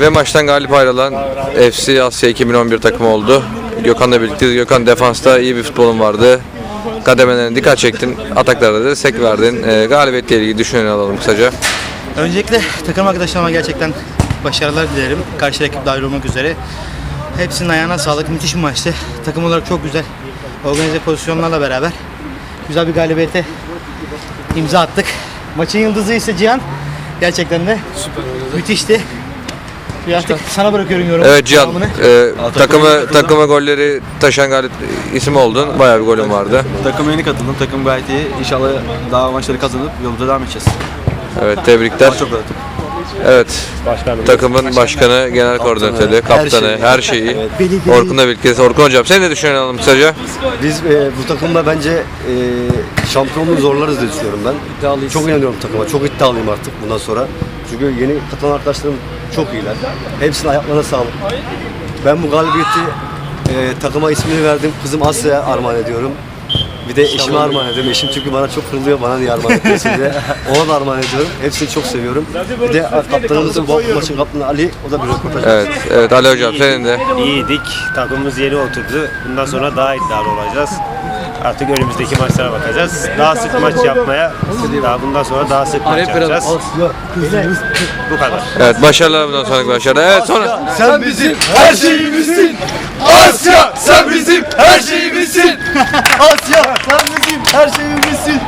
Ve maçtan galip ayrılan FC Asya 2011 takımı oldu. Gökhan'la birlikte. Gökhan defansta iyi bir futbolun vardı. Kademelerine dikkat çektin. Ataklarda da destek verdin. Ee, galibiyetle ilgili düşünceni alalım kısaca. Öncelikle takım arkadaşlarıma gerçekten başarılar dilerim. Karşı rakip dahil olmak üzere. Hepsinin ayağına sağlık. Müthiş bir maçtı. Takım olarak çok güzel. Organize pozisyonlarla beraber güzel bir galibiyete imza attık. Maçın yıldızı ise Cihan. Gerçekten de müthişti. Bir artık sana bırakıyorum yorumu. Evet Cihan, devamını. e, takımı takıma golleri taşıyan galip isim oldun. Bayağı bir golün vardı. Takıma yeni katıldım. Takım gayet iyi. İnşallah daha maçları kazanıp yolumuza devam edeceğiz. Evet tebrikler. Çok rahatım. Evet. Takımın başkanı, genel koordinatörü, kaptanı, her şeyi. Orkun'la birlikte. Orkun hocam sen ne düşünüyorsun kısaca? Biz e, bu takımda bence e, şampiyonluğu zorlarız diye düşünüyorum ben. Çok inanıyorum takıma. Çok iddialıyım artık bundan sonra. Çünkü yeni katılan arkadaşlarım çok iyiler. Hepsinin ayaklarına sağlık. Ben bu galibiyeti e, takıma ismini verdim. Kızım Asya'ya armağan ediyorum. Bir de eşime armağan ediyorum. Eşim çünkü bana çok kırılıyor bana niye armağan etmiyorsun diye. Ona da armağan ediyorum. Hepsini çok seviyorum. Bir de kaptanımızın bu maçın kaptanı Ali. O da bir röportaj. Evet, evet Ali hocam senin de. İyiydik. Takımımız yeni oturdu. Bundan sonra daha iddialı olacağız. Artık önümüzdeki maçlara bakacağız. Daha sık maç yapmaya, daha bundan sonra daha sık maç yapacağız. Bu kadar. Evet başarılar bundan sonraki başarılar. Evet sonra Sen bizim her şeyimizsin. Asya sen bizim her şeyimizsin. Asya sen bizim her şeyimizsin.